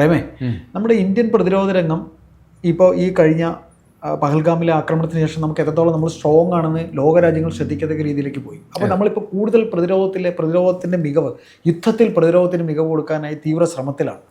പ്രേമേ നമ്മുടെ ഇന്ത്യൻ പ്രതിരോധ രംഗം ഇപ്പോൾ ഈ കഴിഞ്ഞ പഹൽഗാമിലെ ആക്രമണത്തിന് ശേഷം നമുക്ക് എത്രത്തോളം നമ്മൾ സ്ട്രോങ് ആണെന്ന് ലോകരാജ്യങ്ങൾ ശ്രദ്ധിക്കത്തക്ക രീതിയിലേക്ക് പോയി. അപ്പോൾ നമ്മളിപ്പോൾ കൂടുതൽ പ്രതിരോധത്തിലെ പ്രതിരോധത്തിന്റെ മികവ് യുദ്ധത്തിൽ പ്രതിരോധത്തിന് മികവ് കൊടുക്കാനായി തീവ്ര ശ്രമത്തിലാണ്.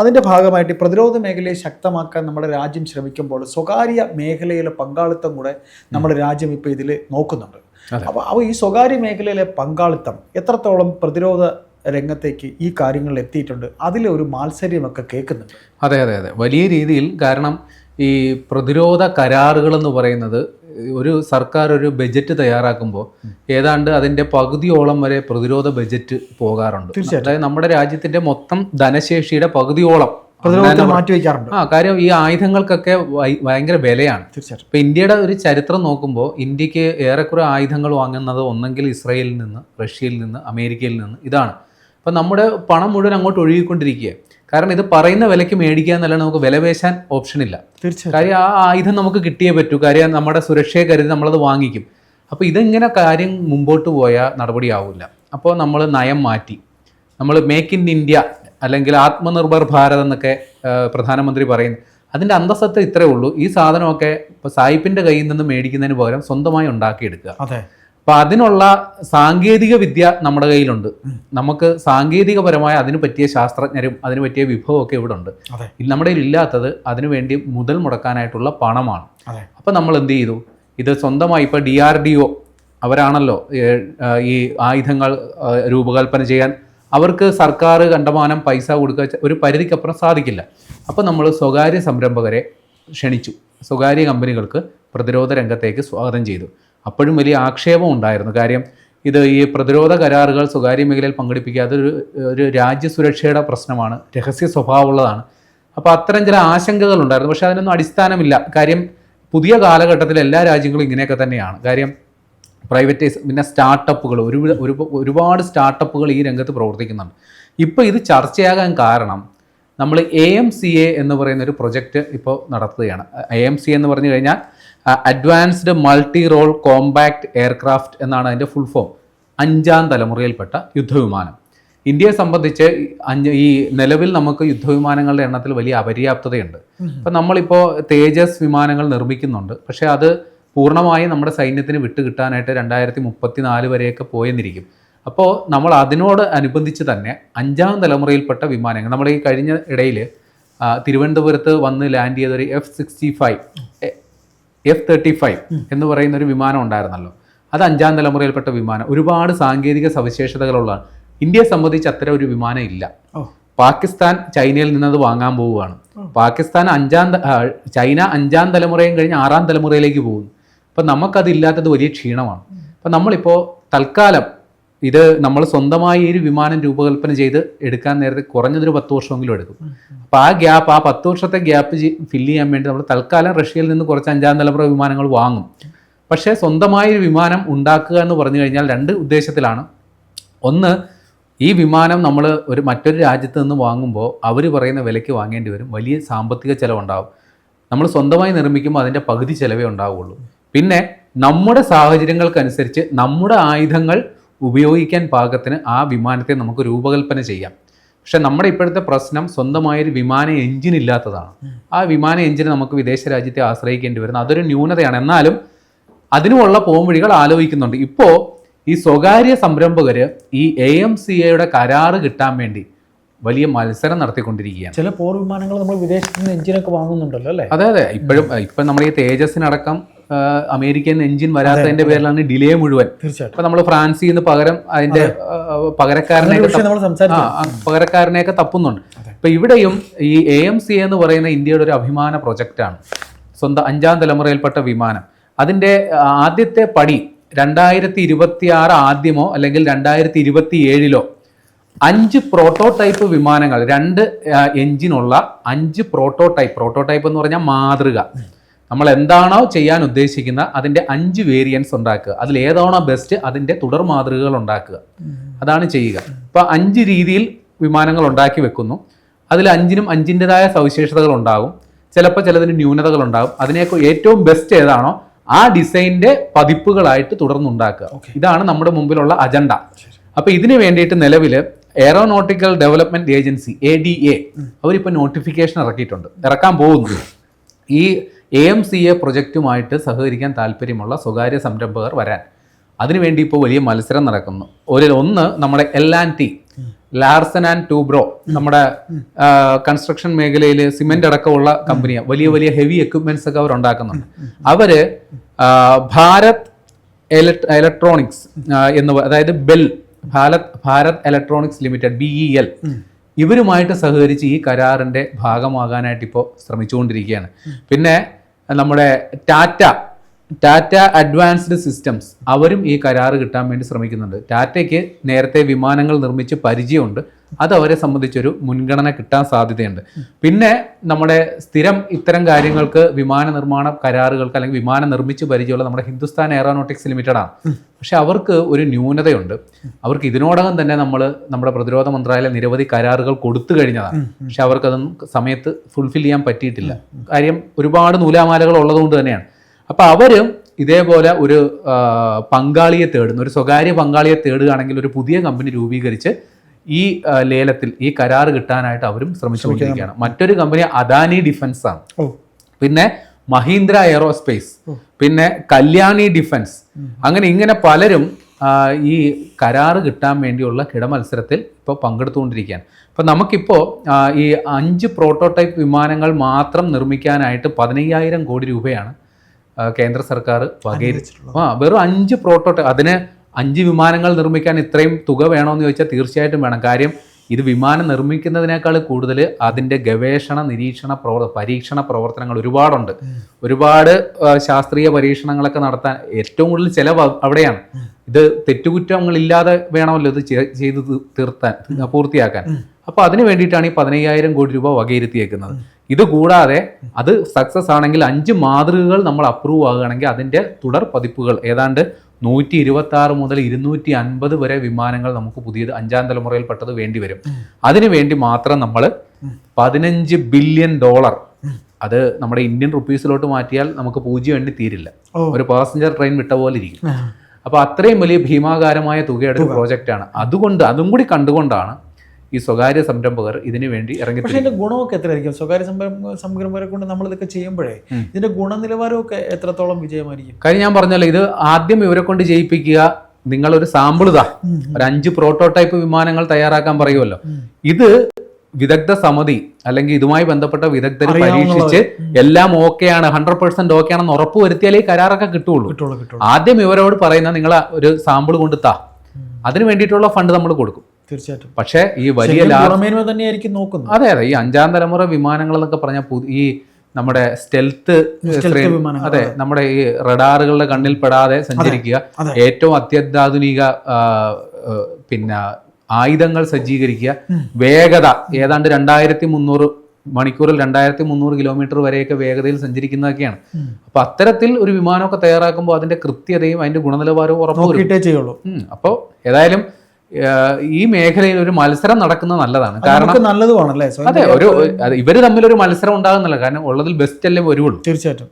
അതിന്റെ ഭാഗമായിട്ട് പ്രതിരോധ മേഖലയെ ശക്തമാക്കാൻ നമ്മുടെ രാജ്യം ശ്രമിക്കുമ്പോൾ സ്വകാര്യ മേഖലയിലെ പങ്കാളിത്തം കൂടെ നമ്മുടെ രാജ്യം ഇപ്പോൾ ഇതിൽ നോക്കുന്നുണ്ട്. അപ്പോൾ അപ്പോൾ ഈ സ്വകാര്യ മേഖലയിലെ പങ്കാളിത്തം എത്രത്തോളം പ്രതിരോധ രംഗത്തേക്ക് ഈ കാര്യങ്ങൾ എത്തിയിട്ടുണ്ട്. അതിലെ ഒരു മാത്സര്യമൊക്കെ കേൾക്കുന്നുണ്ട്. അതെ അതെ അതെ. വലിയ രീതിയിൽ കാരണം ഈ പ്രതിരോധ കരാറുകൾ എന്ന് പറയുന്നത് ഒരു സർക്കാർ ഒരു ബജറ്റ് തയ്യാറാക്കുമ്പോൾ ഏതാണ്ട് അതിന്റെ പകുതിയോളം വരെ പ്രതിരോധ ബജറ്റ് പോകാറുണ്ട്. അതായത് നമ്മുടെ രാജ്യത്തിന്റെ മൊത്തം ധനശേഷിയുടെ പകുതിയോളം മാറ്റിവെക്കാറുണ്ട്. ആ കാര്യം ഈ ആയുധങ്ങൾക്കൊക്കെ ഭയ- ഭയങ്കര വിലയാണ്. തീർച്ചയായിട്ടും. ഇപ്പൊ ഇന്ത്യയുടെ ഒരു ചരിത്രം നോക്കുമ്പോൾ ഇന്ത്യയ്ക്ക് ഏറെക്കുറെ ആയുധങ്ങൾ വാങ്ങുന്നത് ഒന്നെങ്കിൽ ഇസ്രയേലിൽ നിന്ന് റഷ്യയിൽ നിന്ന് അമേരിക്കയിൽ നിന്ന് ഇതാണ്. അപ്പൊ നമ്മുടെ പണം മുഴുവൻ അങ്ങോട്ട് ഒഴുകിക്കൊണ്ടിരിക്കുക കാരണം ഇത് പറയുന്ന വിലയ്ക്ക് മേടിക്കുക എന്നല്ല നമുക്ക് വില പേശാൻ ഓപ്ഷൻ ഇല്ല. തീർച്ചയായിട്ടും. കാര്യം ആ ആയുധം നമുക്ക് കിട്ടിയേ പറ്റൂ. കാര്യം നമ്മുടെ സുരക്ഷയെ കരുതി നമ്മളത് വാങ്ങിക്കും. അപ്പോൾ ഇതെങ്ങനെ കാര്യം മുമ്പോട്ട് പോയാൽ നടപടിയാവില്ല. അപ്പോൾ നമ്മൾ നയം മാറ്റി. നമ്മൾ മേക്ക് ഇൻ ഇന്ത്യ അല്ലെങ്കിൽ ആത്മനിർഭർ ഭാരത് എന്നൊക്കെ പ്രധാനമന്ത്രി പറയുന്നു. അതിന്റെ അന്തസ്സത്ത് ഇത്രേ ഉള്ളൂ. ഈ സാധനമൊക്കെ ഇപ്പോൾ സായിപ്പിന്റെ കയ്യിൽ നിന്ന് മേടിക്കുന്നതിന് പകരം സ്വന്തമായി ഉണ്ടാക്കിയെടുക്കുക. അതെ. അപ്പം അതിനുള്ള സാങ്കേതിക വിദ്യ നമ്മുടെ കയ്യിലുണ്ട്. നമുക്ക് സാങ്കേതികപരമായ അതിന് പറ്റിയ ശാസ്ത്രജ്ഞരും അതിന് പറ്റിയ വിഭവമൊക്കെ ഇവിടെ ഉണ്ട് നമ്മുടെ കയ്യിൽ ഇല്ലാത്തത് അതിനു വേണ്ടി മുതൽ മുടക്കാനായിട്ടുള്ള പണമാണ്. അപ്പൊ നമ്മൾ എന്ത് ചെയ്തു? ഇത് സ്വന്തമായി ഇപ്പോൾ ഡി ആർ ഡി ഒ അവരാണല്ലോ ഈ ആയുധങ്ങൾ രൂപകൽപ്പന ചെയ്യാൻ. അവർക്ക് സർക്കാർ കണ്ടമാനം പൈസ കൊടുക്കുക ഒരു പരിധിക്കപ്പുറം സാധിക്കില്ല. അപ്പോൾ നമ്മൾ സ്വകാര്യ സംരംഭകരെ ക്ഷണിച്ചു. സ്വകാര്യ കമ്പനികൾക്ക് പ്രതിരോധ രംഗത്തേക്ക് സ്വാഗതം ചെയ്തു. അപ്പോഴും വലിയ ആക്ഷേപം ഉണ്ടായിരുന്നു. കാര്യം ഇത് ഈ പ്രതിരോധ കരാറുകൾ സ്വകാര്യ മേഖലയിൽ പങ്കെടുപ്പിക്കാതെ ഒരു ഒരു രാജ്യസുരക്ഷയുടെ പ്രശ്നമാണ്. രഹസ്യ സ്വഭാവമുള്ളതാണ്. അപ്പോൾ അത്തരം ചില ആശങ്കകൾ ഉണ്ടായിരുന്നു. പക്ഷേ അതിനൊന്നും അടിസ്ഥാനമില്ല. കാര്യം പുതിയ കാലഘട്ടത്തിൽ എല്ലാ രാജ്യങ്ങളും ഇങ്ങനെയൊക്കെ തന്നെയാണ്. കാര്യം പ്രൈവറ്റൈസ് പിന്നെ സ്റ്റാർട്ടപ്പുകൾ ഒരു ഒരുപാട് സ്റ്റാർട്ടപ്പുകൾ ഈ രംഗത്ത് പ്രവർത്തിക്കുന്നുണ്ട്. ഇപ്പോൾ ഇത് ചർച്ചയാകാൻ കാരണം നമ്മൾ എ എം സി എ എന്ന് പറയുന്ന ഒരു പ്രൊജക്റ്റ് ഇപ്പോൾ നടത്തുകയാണ്. എ എം സി എന്ന് പറഞ്ഞു കഴിഞ്ഞാൽ advanced multi role compact aircraft എന്നാണ് അതിന്റെ ഫുൾ ഫോം അഞ്ചാം തലമുറയിൽപ്പെട്ട യുദ്ധവിമാനം. ഇന്ത്യയെ സംബന്ധിച്ച് അഞ്ച് ഈ നിലവിൽ നമുക്ക് യുദ്ധവിമാനങ്ങളുടെ എണ്ണത്തിൽ വലിയ അപര്യാപ്തതയുണ്ട്. അപ്പം നമ്മളിപ്പോൾ തേജസ് വിമാനങ്ങൾ നിർമ്മിക്കുന്നുണ്ട്. പക്ഷേ അത് പൂർണമായും നമ്മുടെ സൈന്യത്തിന് വിട്ടുകിട്ടാനായിട്ട് രണ്ടായിരത്തി മുപ്പത്തി നാല് വരെയൊക്കെ പോയെന്നിരിക്കും. അപ്പോൾ നമ്മൾ അതിനോട് അനുബന്ധിച്ച് തന്നെ അഞ്ചാം തലമുറയിൽപ്പെട്ട വിമാനങ്ങൾ നമ്മൾ ഈ കഴിഞ്ഞ ഇടയിൽ തിരുവനന്തപുരത്ത് വന്ന് ലാൻഡ് ചെയ്തൊരു F sixty five F thirty five എന്ന് പറയുന്ന ഒരു വിമാനം ഉണ്ടായിരുന്നല്ലോ. അത് അഞ്ചാം തലമുറയിൽപ്പെട്ട വിമാനം. ഒരുപാട് സാങ്കേതിക സവിശേഷതകളുള്ളതാണ് ഇന്ത്യയെ സംബന്ധിച്ച് അത്തരം ഒരു വിമാനം ഇല്ല. പാകിസ്ഥാൻ ചൈനയിൽ നിന്നത് വാങ്ങാൻ പോവുകയാണ്. പാകിസ്ഥാൻ അഞ്ചാം ചൈന അഞ്ചാം തലമുറയും കഴിഞ്ഞ് ആറാം തലമുറയിലേക്ക് പോകുന്നു. അപ്പം നമുക്കതില്ലാത്തത് വലിയ ക്ഷീണമാണ്. അപ്പം നമ്മളിപ്പോൾ തൽക്കാലം ഇത് നമ്മൾ സ്വന്തമായി ഒരു വിമാനം രൂപകൽപ്പന ചെയ്ത് എടുക്കാൻ നേരത്തെ കുറഞ്ഞതൊരു പത്ത് വർഷമെങ്കിലും എടുക്കും. അപ്പോൾ ആ ഗ്യാപ്പ് ആ പത്ത് വർഷത്തെ ഗ്യാപ്പ് ഫില്ല് ചെയ്യാൻ വേണ്ടി നമ്മൾ തൽക്കാലം റഷ്യയിൽ നിന്ന് കുറച്ച് അഞ്ചാം തലമുറ വിമാനങ്ങൾ വാങ്ങും. പക്ഷേ സ്വന്തമായി ഒരു വിമാനം ഉണ്ടാക്കുക എന്ന് പറഞ്ഞു കഴിഞ്ഞാൽ രണ്ട് ഉദ്ദേശത്തിലാണ്. ഒന്ന് ഈ വിമാനം നമ്മൾ ഒരു മറ്റൊരു രാജ്യത്ത് നിന്ന് വാങ്ങുമ്പോൾ അവർ പറയുന്ന വിലയ്ക്ക് വാങ്ങേണ്ടി വരും. വലിയ സാമ്പത്തിക ചിലവുണ്ടാവും. നമ്മൾ സ്വന്തമായി നിർമ്മിക്കുമ്പോൾ അതിന്റെ പകുതി ചിലവേ ഉണ്ടാവുകയുള്ളൂ പിന്നെ നമ്മുടെ സാഹചര്യങ്ങൾക്കനുസരിച്ച് നമ്മുടെ ആയുധങ്ങൾ ഉപയോഗിക്കാൻ പാകത്തിന് ആ വിമാനത്തെ നമുക്ക് രൂപകൽപ്പന ചെയ്യാം. പക്ഷെ നമ്മുടെ ഇപ്പോഴത്തെ പ്രശ്നം സ്വന്തമായൊരു വിമാന എഞ്ചിൻ ഇല്ലാത്തതാണ്. ആ വിമാന എഞ്ചിന് നമുക്ക് വിദേശ രാജ്യത്തെ ആശ്രയിക്കേണ്ടി വരുന്നത് അതൊരു ന്യൂനതയാണ്. എന്നാലും അതിനുമുള്ള പോംവഴികൾ ആലോചിക്കുന്നുണ്ട്. ഇപ്പോൾ ഈ സ്വകാര്യ സംരംഭകർ ഈ എ എം സി എയുടെ കരാറ് കിട്ടാൻ വേണ്ടി വലിയ മത്സരം നടത്തിക്കൊണ്ടിരിക്കുകയാണ്. ചില പോർ വിമാനങ്ങൾ നമ്മൾ വിദേശത്ത് നിന്ന് എഞ്ചിനൊക്കെ വാങ്ങുന്നുണ്ടല്ലോ അല്ലേ? അതെ അതെ. ഇപ്പോഴും ഇപ്പം നമ്മൾ ഈ തേജസ്സിനടക്കം നിന്ന് എഞ്ചിൻ വരാത്തതിന്റെ പേരിലാണ് ഡിലേ മുഴുവൻ. തീർച്ചയായിട്ടും. നമ്മൾ ഫ്രാൻസിൽ നിന്ന് പകരം അതിന്റെ പകരക്കാരനെ പകരക്കാരനെയൊക്കെ തപ്പുന്നുണ്ട്. ഇപ്പൊ ഇവിടെയും ഈ എ എം സി എന്ന് പറയുന്ന ഇന്ത്യയുടെ ഒരു അഭിമാന പ്രൊജക്റ്റാണ് സ്വന്തം അഞ്ചാം തലമുറയിൽപ്പെട്ട വിമാനം. അതിന്റെ ആദ്യത്തെ പടി രണ്ടായിരത്തി ഇരുപത്തി ആറ് ആദ്യമോ അല്ലെങ്കിൽ രണ്ടായിരത്തി ഇരുപത്തി ഏഴിലോ അഞ്ച് പ്രോട്ടോടൈപ്പ് വിമാനങ്ങൾ രണ്ട് എഞ്ചിനുള്ള അഞ്ച് പ്രോട്ടോടൈപ്പ് പ്രോട്ടോടൈപ്പ് എന്ന് പറഞ്ഞാൽ മാതൃക. നമ്മൾ എന്താണോ ചെയ്യാൻ ഉദ്ദേശിക്കുന്ന അതിന്റെ അഞ്ച് വേരിയൻസ് ഉണ്ടാക്കുക. അതിൽ ഏതാണോ ബെസ്റ്റ് അതിന്റെ തുടർ മാതൃകകൾ ഉണ്ടാക്കുക. അതാണ് ചെയ്യുക. ഇപ്പൊ അഞ്ച് രീതിയിൽ വിമാനങ്ങൾ ഉണ്ടാക്കി വെക്കുന്നു. അതിൽ അഞ്ചിനും അഞ്ചിന്റെതായ സവിശേഷതകൾ ഉണ്ടാകും. ചിലപ്പോൾ ചിലതിന് ന്യൂനതകൾ ഉണ്ടാകും. അതിനേക്ക് ഏറ്റവും ബെസ്റ്റ് ഏതാണോ ആ ഡിസൈനിന്റെ പതിപ്പുകളായിട്ട് തുടർന്നുണ്ടാക്കുക ഇതാണ് നമ്മുടെ മുമ്പിലുള്ള അജണ്ട. അപ്പൊ ഇതിന് വേണ്ടിയിട്ട് നിലവിൽ aeronautical development agency A D A അവരിപ്പോൾ നോട്ടിഫിക്കേഷൻ ഇറക്കിയിട്ടുണ്ട്. ഇറക്കാൻ പോകുന്നു. ഈ എ എം സി എ പ്രൊജക്റ്റുമായിട്ട് സഹകരിക്കാൻ താല്പര്യമുള്ള സ്വകാര്യ സംരംഭകർ വരാൻ. അതിനുവേണ്ടി ഇപ്പോൾ വലിയ മത്സരം നടക്കുന്നു. ഒരു ഒന്ന് നമ്മുടെ L and T Larsen and Toubro നമ്മുടെ കൺസ്ട്രക്ഷൻ മേഖലയിൽ സിമെന്റ് അടക്കമുള്ള കമ്പനിയാണ് വലിയ വലിയ ഹെവി എക്യുപ്മെന്റ്സ് ഒക്കെ അവർ ഉണ്ടാക്കുന്നുണ്ട് അവർ ഭാരത് ഇലക്ട്രോണിക്സ് എന്ന് അതായത് BEL Bharat Bharat electronics limited B E L ഇവരുമായിട്ട് സഹകരിച്ച് ഈ കരാറിന്റെ ഭാഗമാകാനായിട്ട് ഇപ്പോൾ ശ്രമിച്ചുകൊണ്ടിരിക്കുകയാണ്. പിന്നെ നമ്മുടെ ടാറ്റ ടാറ്റ അഡ്വാൻസ്ഡ് സിസ്റ്റംസ് അവരും ഈ കരാറ് കിട്ടാൻ വേണ്ടി ശ്രമിക്കുന്നുണ്ട്. ടാറ്റയ്ക്ക് നേരത്തെ വിമാനങ്ങൾ നിർമ്മിച്ച് പരിചയമുണ്ട്. അത് അവരെ സംബന്ധിച്ചൊരു മുൻഗണന കിട്ടാൻ സാധ്യതയുണ്ട്. പിന്നെ നമ്മുടെ സ്ഥിരം ഇത്തരം കാര്യങ്ങൾക്ക് വിമാന നിർമ്മാണ കരാറുകൾക്ക് അല്ലെങ്കിൽ വിമാനം നിർമ്മിച്ച് പരിചയമുള്ള നമ്മുടെ ഹിന്ദുസ്ഥാൻ എയറോനോട്ടിക്സ് ലിമിറ്റഡ് ആണ്. പക്ഷെ അവർക്ക് ഒരു ന്യൂനതയുണ്ട്. അവർക്ക് ഇതിനോടകം തന്നെ നമ്മൾ നമ്മുടെ പ്രതിരോധ മന്ത്രാലയ നിരവധി കരാറുകൾ കൊടുത്തു കഴിഞ്ഞതാണ്. പക്ഷെ അവർക്കതൊന്നും സമയത്ത് ഫുൾഫിൽ ചെയ്യാൻ പറ്റിയിട്ടില്ല. കാര്യം ഒരുപാട് നൂലാമാലകൾ ഉള്ളതുകൊണ്ട് തന്നെയാണ്. അപ്പൊ അവരും ഇതേപോലെ ഒരു പങ്കാളിയെ തേടുന്നു. ഒരു സ്വകാര്യ പങ്കാളിയെ തേടുകയാണെങ്കിൽ ഒരു പുതിയ കമ്പനി രൂപീകരിച്ച് ഈ ലേലത്തിൽ ഈ കരാർ കിട്ടാനായിട്ട് അവരും ശ്രമിച്ചുകൊണ്ടിരിക്കുകയാണ് മറ്റൊരു കമ്പനി അദാനി ഡിഫൻസ് ആണ്. പിന്നെ മഹീന്ദ്ര എയറോസ്പേസ് പിന്നെ കല്യാണി ഡിഫൻസ് അങ്ങനെ ഇങ്ങനെ പലരും ഈ കരാർ കിട്ടാൻ വേണ്ടിയുള്ള കിടമത്സരത്തിൽ ഇപ്പോൾ പങ്കെടുത്തുകൊണ്ടിരിക്കുകയാണ്. അപ്പോൾ നമുക്കിപ്പോൾ ഈ അഞ്ച് പ്രോട്ടോടൈപ്പ് വിമാനങ്ങൾ മാത്രം നിർമ്മിക്കാനായിട്ട് പതിനയ്യായിരം കോടി രൂപയാണ് കേന്ദ്ര സർക്കാർ വകയിരുത്തിട്ടുള്ളത് ആ വെറും അഞ്ച് പ്രോട്ടോടൈപ്പ് അതിന് അഞ്ച് വിമാനങ്ങൾ നിർമ്മിക്കാൻ ഇത്രയും തുക വേണമെന്ന് ചോദിച്ചാൽ തീർച്ചയായിട്ടും വേണം. കാര്യം ഇത് വിമാനം നിർമ്മിക്കുന്നതിനേക്കാൾ കൂടുതൽ അതിന്റെ ഗവേഷണ നിരീക്ഷണ പ്രവർ പരീക്ഷണ പ്രവർത്തനങ്ങൾ ഒരുപാടുണ്ട്. ഒരുപാട് ശാസ്ത്രീയ പരീക്ഷണങ്ങളൊക്കെ നടത്താൻ ഏറ്റവും കൂടുതൽ ചിലവ് അവിടെയാണ്. ഇത് തെറ്റുകുറ്റങ്ങളില്ലാതെ വേണമല്ലോ ഇത് ചെയ്ത് തീർത്താൻ പൂർത്തിയാക്കാൻ. അപ്പോൾ അതിന് വേണ്ടിയിട്ടാണ് ഈ പതിനയ്യായിരം കോടി രൂപ വകയിരുത്തിയേക്കുന്നത്. ഇത് കൂടാതെ അത് സക്സസ് ആണെങ്കിൽ അഞ്ച് മാതൃകകൾ നമ്മൾ അപ്രൂവ് ആകുകയാണെങ്കിൽ അതിന്റെ തുടർ പതിപ്പുകൾ. ഏതാണ്ട് നൂറ്റി ഇരുപത്തി ആറ് മുതൽ ഇരുന്നൂറ്റി അൻപത് വരെ വിമാനങ്ങൾ നമുക്ക് പുതിയത് അഞ്ചാം തലമുറയിൽപ്പെട്ടത് വേണ്ടി വരും. അതിനു വേണ്ടി മാത്രം നമ്മൾ പതിനഞ്ച് ബില്യൺ ഡോളർ അത് നമ്മുടെ ഇന്ത്യൻ റുപ്പീസിലോട്ട് മാറ്റിയാൽ നമുക്ക് പൂജ്യം എണ്ണി തീരില്ല. ഒരു പാസഞ്ചർ ട്രെയിൻ വിട്ട പോലെ ഇരിക്കും. അപ്പോൾ അത്രയും വലിയ ഭീമാകാരമായ തുകയുടെ ഒരു പ്രോജക്റ്റാണ് അതുകൊണ്ട് അതും കൂടി കണ്ടുകൊണ്ടാണ് ഈ സ്വകാര്യ സംരംഭകർ ഇതിനു വേണ്ടി ഇറങ്ങി പക്ഷേ ഇതിന്റെ ഗുണമൊക്കെ എത്രയായിരിക്കും? സ്വകാര്യ സംരംഭകരെ കൊണ്ട് നമ്മൾ ഇതൊക്കെ ചെയ്യുമ്പോഴേ ഇതിന്റെ ഗുണനിലവാരമൊക്കെ എത്രത്തോളം വിജയമായിരിക്കും? കാര്യം ഞാൻ പറഞ്ഞല്ലോ ഇത് ആദ്യം ഇവരെ കൊണ്ട് ചെയ്യിപ്പിക്കുക നിങ്ങളൊരു ഒരു സാമ്പിൾ ഇതാ. ഒരു അഞ്ച് പ്രോട്ടോടൈപ്പ് വിമാനങ്ങൾ തയ്യാറാക്കാൻ പറയുമല്ലോ. ഇത് വിദഗ്ധ സമിതി അല്ലെങ്കിൽ ഇതുമായി ബന്ധപ്പെട്ട വിദഗ്ധർ പരീക്ഷിച്ച് എല്ലാം ഓക്കെയാണ് ഹൺഡ്രഡ് പെർസെന്റ് ഓക്കെ ആണെന്ന് ഉറപ്പ് വരുത്തിയാലേ ഈ കരാറൊക്കെ കിട്ടുള്ളൂ. ആദ്യം ഇവരോട് പറയുന്ന നിങ്ങൾ ഒരു സാമ്പിൾ കൊണ്ടുത്താ. അതിന് വേണ്ടിയിട്ടുള്ള ഫണ്ട് നമ്മൾ കൊടുക്കും. തീർച്ചയായിട്ടും. പക്ഷേ ഈ വലിയ ഗുണമേന്മ തന്നെയായിരിക്കും നോക്കുന്നത്. അതെ അതെ. ഈ അഞ്ചാം തലമുറ വിമാനങ്ങൾ എന്നൊക്കെ പറഞ്ഞാൽ ഈ നമ്മുടെ സ്റ്റെൽത്ത് അതെ നമ്മുടെ ഈ റഡാറുകളുടെ കണ്ണിൽ പെടാതെ സഞ്ചരിക്കുക. ഏറ്റവും അത്യന്താധുനിക പിന്നെ ആയുധങ്ങൾ സജ്ജീകരിക്കുക. വേഗത ഏതാണ്ട് രണ്ടായിരത്തി മുന്നൂറ് മണിക്കൂറിൽ രണ്ടായിരത്തി മുന്നൂറ് കിലോമീറ്റർ വരെയൊക്കെ വേഗതയിൽ സഞ്ചരിക്കുന്നതൊക്കെയാണ്. അപ്പൊ അത്തരത്തിൽ ഒരു വിമാനമൊക്കെ തയ്യാറാക്കുമ്പോൾ അതിന്റെ കൃത്യതയും അതിന്റെ ഗുണനിലവാരവും ഉറപ്പ് അപ്പോൾ ഏതായാലും ഈ മേഖലയിൽ ഒരു മത്സരം നടക്കുന്നത് നല്ലതാണ്. കാരണം നല്ലതുമാണല്ലേ അതെ ഒരു ഇവർ തമ്മിൽ ഒരു മത്സരം ഉണ്ടാകുന്നില്ല കാരണം ഉള്ളതിൽ ബെസ്റ്റ് അല്ലേ വരുള്ളൂ. തീർച്ചയായിട്ടും.